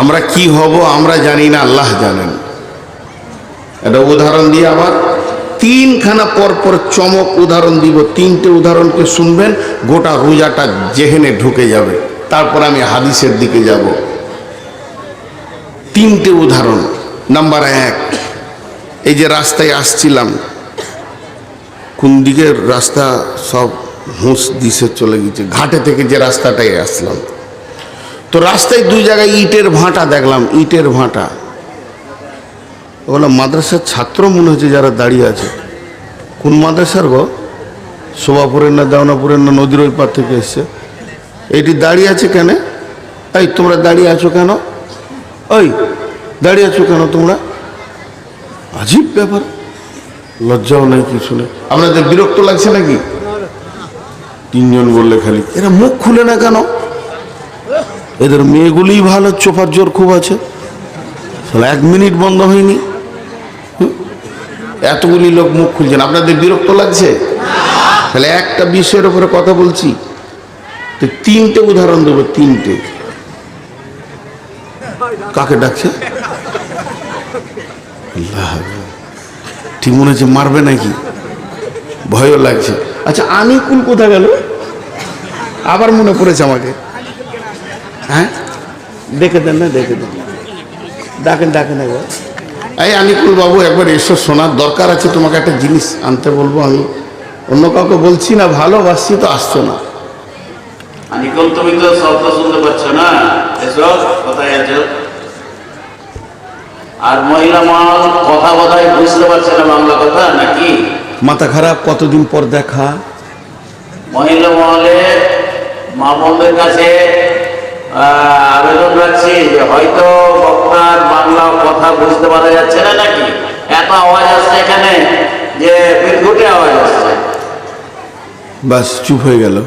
আমরা কি হব আমরা জানি না, আল্লাহ জানেন। একটা উদাহরণ দিয়ে আবার তিনখানা পরপর চমক উদাহরণ দিব, তিনটে উদাহরণকে শুনবেন, গোটা রোজাটা যেহেনে ঢুকে যাবে। তারপর আমি হাদিসের দিকে যাব। তিনটে উদাহরণ। নাম্বার এক, এই যে রাস্তায় আসছিলাম, কোন দিকের রাস্তা সব হুঁস দিশে চলে গেছে, ঘাটে থেকে যে রাস্তাটায় আসলাম। তো রাস্তায় দুই জায়গায় ইটের ভাঁটা দেখলাম, ইটের ভাঁটা। ওগুলো মাদ্রাসার ছাত্র মনে হচ্ছে যারা দাঁড়িয়ে আছে। কোন মাদ্রাসার গো? শোভাপুরের না, দেওনাপুরের না, নদীর ওই পার থেকে এসছে। এটি দাঁড়িয়ে আছে কেন? এই, তোমরা দাঁড়িয়ে আছো কেন? ওই দাঁড়িয়ে আছো কেন তোমরা? আজীব ব্যাপার। লজ্জাও নেই কিছু নেই। আপনাদের বিরক্ত লাগছে নাকি? তিনজন বললে খালি। এরা মুখ খুলে না কেন? এদের মেয়েগুলিই ভালো, চোপার জোর খুব আছে। এক মিনিট বন্ধ হয়নি? এতগুলি লোক মুখ খুলছেন। আপনাদের বিরক্ত লাগছে? তাহলে একটা বিষয়ের উপরে কথা বলছি। তো তিনটে উদাহরণ দেবো, তিনটে। কাকে ডাকছে? ঠিক মনে হচ্ছে মারবে নাকি? ভয়ও লাগছে। আচ্ছা আনিকুল কোথা গেল? আবার মনে পড়েছে আমাকে। হ্যাঁ? দেখে দেন না দেখে দেন ডাকেন ডাকেন একবার। এই আনিকুল বাবু একবার এসো শোনার দরকার আছে তোমাকে একটা জিনিস আনতে বলব আমি। অন্য কাউকে বলছি না ভালোবাসছি তো আসছো না। তুমি তো শব্দ শুনতে পাচ্ছ না। এসো কোথায় আছো। আর মহিলা মহল কথা কথায় বুঝতে পারছে না বাংলা কথা নাকি? মাথা খারাপ কতদিন পর দেখা? মহিলা মহলে মা বোনদের কাছে আবেদন রাখছি যে হয়তো বক্তার বাংলা কথা বুঝতে পারা যাচ্ছে না নাকি? এত আওয়াজ আসছে এখানে যে বিদ্যুটে আওয়াজ আসছে। বাস, চুপ হয়ে গেল।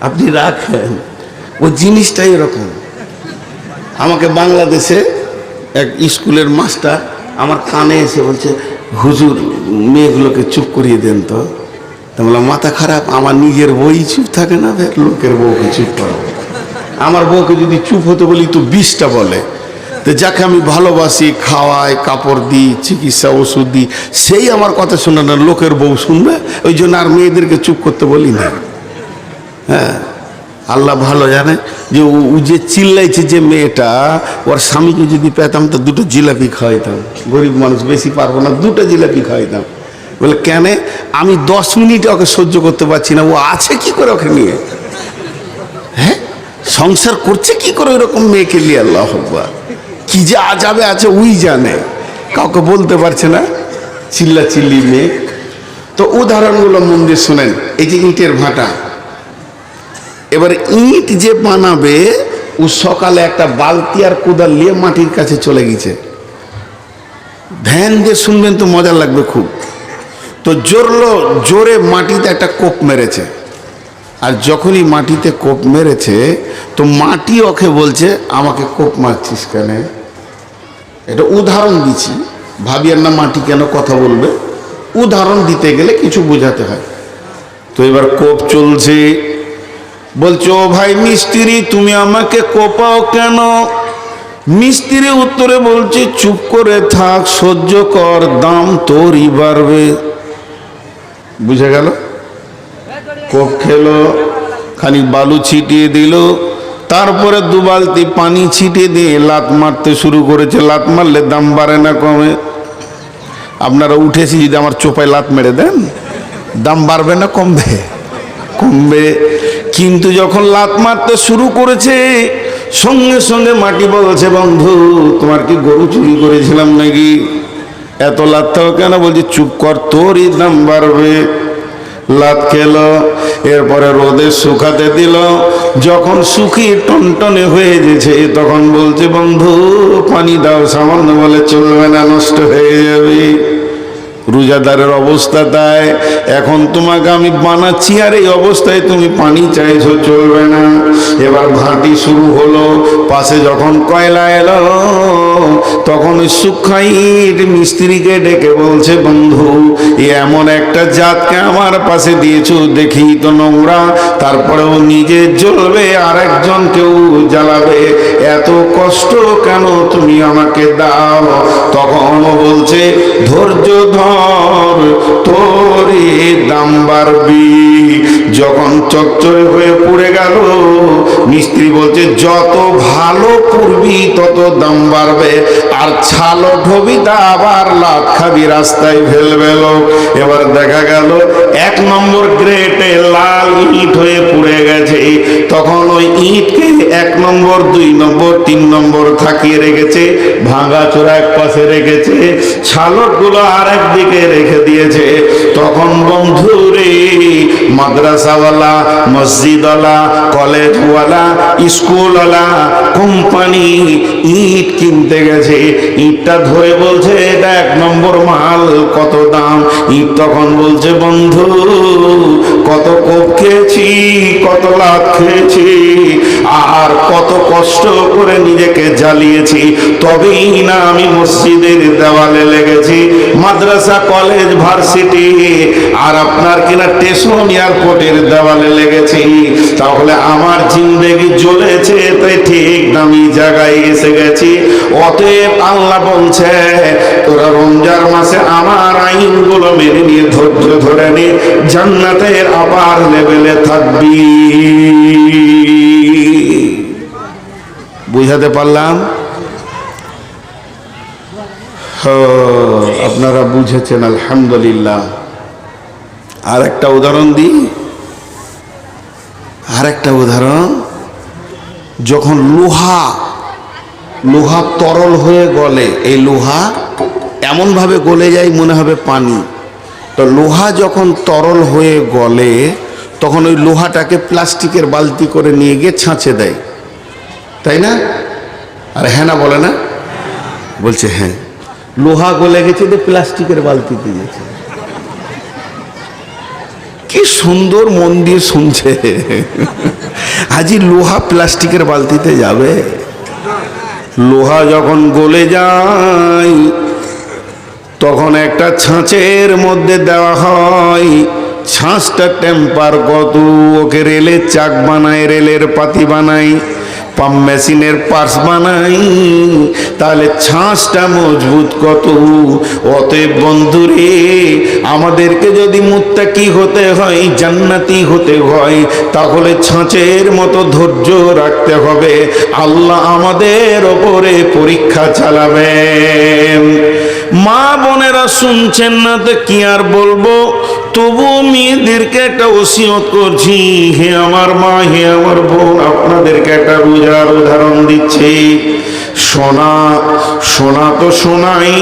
আপনি রাখেন ও জিনিসটাই এরকম। আমাকে বাংলাদেশে এক স্কুলের মাস্টার আমার কানে এসে বলছে, হুজুর, মেয়েগুলোকে চুপ করিয়ে দেন তো। বললাম, মাথা খারাপ, আমার নিজের বই চুপ থাকে না লোকের বউকে চুপ করো আমার বউকে যদি চুপ হতে বলি তো বিষটা বলে। তো যাকে আমি ভালোবাসি, খাওয়াই, কাপড় দিই, চিকিৎসা ওষুধ দিই, সেই আমার কথা শুনে না, লোকের বউ শুনবে, ওই জন্য আর মেয়েদেরকে চুপ করতে বলি না। হ্যাঁ আল্লাহ ভালো জানে যে ও যে চিল্লাইছে যে মেয়েটা, ওর স্বামীকে যদি পেতাম তো দুটো জিলাপি খাওয়াইতাম। গরিব মানুষ বেশি পারব না, দুটো জিলাপি খাওয়াইতাম। বলে, কেন? আমি দশ মিনিট ওকে সহ্য করতে পারছি না, ও আছে কি করে ওকে নিয়ে? সংসার করছে কি করে ওইরকম মেয়েকে নিয়ে? আল্লাহ আকবার। কি যে আজাবে আছে, উই জানে। কাউকে বলতে পারছে না চিল্লা চিল্লি মেয়ে। তো উদাহরণগুলো মন দিয়ে শোনেন, এই যে ইটের ভাটা। এবার ইট যে বানাবে, ও সকালে একটা বালতি আর কোদাল নিয়ে মাটির কাছে চলে গেছে। ধ্যান দিয়ে শুনবেন তো মজা লাগবে খুব। তো জোরলো, জোরে মাটিতে একটা কোপ মেরেছে। আর যখনই মাটিতে কোপ মেরেছে, তো মাটি ওকে বলছে, আমাকে কোপ মারছিস কেন? এটা উদাহরণ দিচ্ছি। ভাবিয়ার না, মাটি কেন কথা বলবে? উদাহরণ দিতে গেলে কিছু বোঝাতে হয়। তো এবার কোপ চলছে। বলছো, "ও ভাই মিস্ত্রি, তুমি আমাকে কোপাও কেন? মিস্ত্রি উত্তরে বলছে, চুপ করে থাক, সহ্য কর, দাম তোরই বাড়বে। বুঝে গেল? কোপ খেলো খানিক বালু ছিটিয়ে দিল। তারপরে দু বালতি পানি ছিটিয়ে দিয়ে লাত মারতে শুরু করেছে। লাত মারলে দাম বাড়ে না কমে। আপনারা উঠেছি যদি আমার চোপায় লাত মেরে দেন, দাম বাড়বে না কমবে? কমবে। কিন্তু যখন লাত মারতে শুরু করেছে, সঙ্গে সঙ্গে মাটি বলছে, বন্ধু, তোমার কি গরু চুরি করেছিলাম নাকি? এত লাতটাও কেন? বলছি, চুপ কর, তোরই দাম বাড়বে। লাত খেলো, এরপরে রোদে শুকাতে দিল। যখন শুকিয়ে টনটনে হয়ে গেছে, তখন বলছে, বন্ধু, পানি দাও, সামান্য বলে চলবে না, নষ্ট হয়ে যাবে। রোজাদারের অবস্থা তাই। এখন তোমাকে আমি বানাচ্ছি, আর এই অবস্থায় তুমি পানি চাইছো, চলবে না। এবার ভাটি শুরু হলো। পাশে যখন কয়লা এলো, তখন সুখাইর মিস্ত্রিকে ডেকে বলছে, বন্ধু, এ এমন একটা জাতকে আমার পাশে দিয়েছ, দেখি তো নোংরা। তারপরেও নিজে জ্বলবে আর একজন কেউ জ্বালাবে। এত কষ্ট কেন তুমি আমাকে দাও? তখন বলছে, ধৈর্য ধর, তোরে দাম বাড়বি। যখন চচ্চড়ে হয়ে পড়ে গেল, মিস্ত্রি বলছে, যত ভালো পুরবি তত দাম বাড়বে। আর ছালো ঢবি তা আবার লাভ খাবি, রাস্তায় ফেলবে এবার দেখা গেল, এক নম্বর গ্রেটে লাল ইট হয়ে পুড়ে গেছে। তখন ওই ইটকে এক নম্বর, দুই নম্বর, তিন নম্বর থাকিয়ে রেখেছে, ভাঙা চোরা এক পাশে রেখেছে ছালকগুলো আর একদিকে রেখে দিয়েছে। তখন বন্ধু রে মাদ্রাসাওয়ালা, মসজিদওয়ালা, কলেজওয়ালা, স্কুলওয়ালা, কোম্পানি, ইট কিনতে গেছে। ইটটা ধরে বলছে এটা এক নম্বর মাল কত দাম? ইট তখন বলছে, বন্ধু, কত কোপ খেয়েছি, কত লাভ খেয়েছি। আর কত কষ্ট করে নিজেকে জ্বালিয়েছি, তবেই না আমি মসজিদের দেওয়ালে লেগেছি, মাদ্রাসা, কলেজ, ভার্সিটি, আর আপনার কিনা স্টেশন এয়ারপোর্টের দেওয়ালে লেগেছি। তাহলে আমার জিন্দেগি জ্বলেছে, তাই ঠিক দামি জায়গায় এসে গেছি। অতএব আল্লাহ বলছে, তোরা রমজান মাসে আমার আইনগুলো মেনে নিয়ে, ধৈর্য ধরে নে, জান্নাতের আবার লেভেলে থাকবি। বুঝাতে পারলাম। ও, আপনারা বুঝেছেন আলহামদুলিল্লাহ। আর একটা উদাহরণ দিই। আর একটা উদাহরণ। যখন লোহা লোহা তরল হয়ে গলে এই লোহা এমনভাবে গলে যায় মনে হবে পানি। তো লোহা যখন তরল হয়ে গলে তখন ওই লোহাটাকে প্লাস্টিকের বালতি করে নিয়ে গিয়ে ছাঁচে দেয়। তাই না? আর হ্যাঁ না বলে না? বলছে হ্যাঁ। লোহা গলে গেছে যে প্লাস্টিকের বালতিতে গেছে। কি সুন্দর মন দিয়ে শুনছে। আজি লোহা প্লাস্টিকের বালতিতে যাবে। লোহা যখন গলে যায়, তখন একটা ছাঁচের মধ্যে দেওয়া হয়। ছাঁচটা টেম্পার কত ওকে রেলের চাক বানায়, রেলের পাতি বানায়। পাম্প মেশিনের পার্স বানাই, তাহলে ছাঁচটা মজবুত কত? অতএব বন্ধুরে, আমাদেরকে যদি মুত্তাকি হতে হয়, জান্নাতি হতে হয়, তাহলে ছাঁচের মতো ধৈর্য রাখতে হবে। আল্লাহ আমাদের ওপরে পরীক্ষা চালাবেন। মা বোনেরা শুনছেন না তো কি আর বলব? তবু মেয়েদেরকে একটা ওসিয়ত করছি, হে আমার মা, হে আমার বোন আপনাদেরকে একটা রোজার উদাহরণ দিচ্ছি। সোনা সোনা তো সোনাই,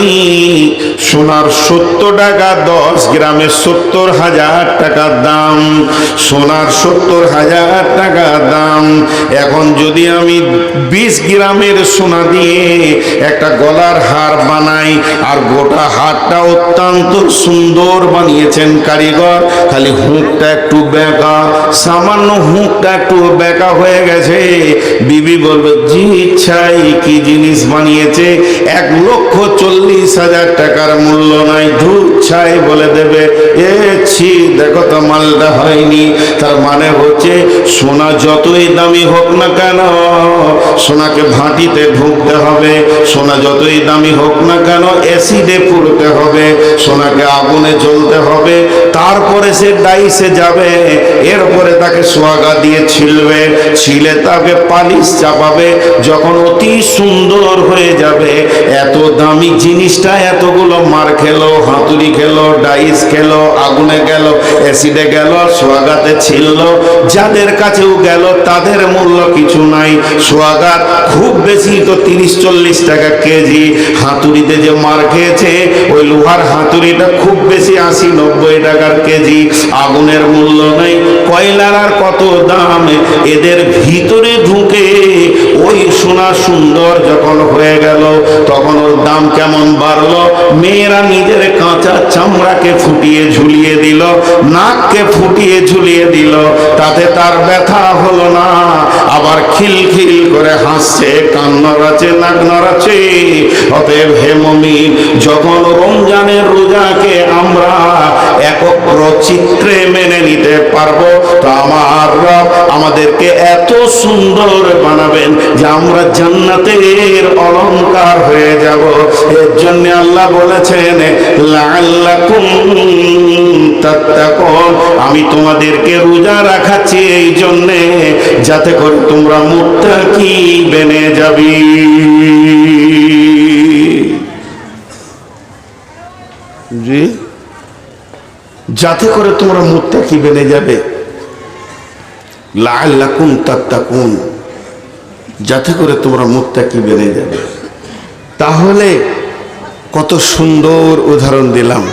সোনার সত্তর টাকা, দশ গ্রামের সত্তর হাজার টাকার দাম। সোনার সত্তর হাজার টাকার দাম। এখন যদি আমি বিশ গ্রামের সোনা দিয়ে একটা গলার হার বানাই, আর গোটা হারটা অত্যন্ত সুন্দর বানিয়েছেন কারিগর খালি হুঁকটা একটু বেঁকা। সামান্য হুঁকটা একটু বেঁকা হয়ে গেছে। বিবি বলবে, জি ছাই কি জিনিস বানিয়েছে এক লক্ষ চল্লিশ হাজার টাকার মূল্য নাই। ধূপ ছাই বলে দেবে এ ছি দেখো তো মালটা হয়নি। তার মানে হচ্ছে, সোনা যতই দামি হোক না কেন, সোনাকে ভাঁটিতে ঢুকতে হবে। সোনা যতই দামি হোক না কেন অ্যাসিডে পুড়তে হবে। সোনাকে আগুনে জ্বলতে হবে। তারপরে সে ডাইসে যাবে। এরপরে তাকে সোয়াগা দিয়ে ছিলবে। ছিলে তাকে পালিশ চাপাবে। যখন অতি সুন্দর হয়ে যাবে, এত দামি জিনিসটা, এতগুলো মার খেলো, হাতুড়ি খেলো, ডাইস খেলো, আগুনে গেল অ্যাসিডে গেল, সোয়াগাতে ছিল। যাদের কাছেও গেল, তাদের মূল্য কিছু নাই। সোয়াগাত খুব বেশি তো তিরিশ চল্লিশ টাকা কেজি। হাতুড়িতে যে মার খেয়েছে, ওই লোহার হাতুড়িটা খুব বেশি আশি নব্বই টাকার কেজি। আগুনের মূল্য নেই। কয়লার আর কত দাম? এদের ভিতরে ঢুকে ওই সোনা সুন্দর যখন হয়ে গেল, তখন ওর দাম কেমন বাড়লো? মেয়েরা নিজের কাঁচা চামড়াকে ফুটিয়ে ঝুলিয়ে দিল, নাককে ফুটিয়ে ঝুলিয়ে দিল, তাতে তার ব্যথা হলো না। আবার খিলখিল করে হাসছে কান নড়াচ্ছে নাক নড়াচ্ছে অতএব হে যখন রমজানের রোজাকে আমরা একগ্র চিত্রে মেনে নিতে পারব, তো আমার রব আমাদেরকে এত সুন্দর বানাবেন যে আমরা জান্নাতের অলংকার হয়ে যাব। এর জন্য আল্লাহ বলেছেন, লাআল্লাকুম তাত্তাকুন। আমি তোমাদেরকে রোজা রাখাচ্ছি এই জন্যে, যাতে করে তোমরা মুত্তাকি বেনে যাবি? জি? যাতে করে তোমরা মুত্তাকি বেনে যাবে? লাআল্লাকুম তাত্তাকুন। যাতে করে তোমরা মুখটা কি বেনে যাবে। তাহলে কত সুন্দর উদাহরণ দিলাম।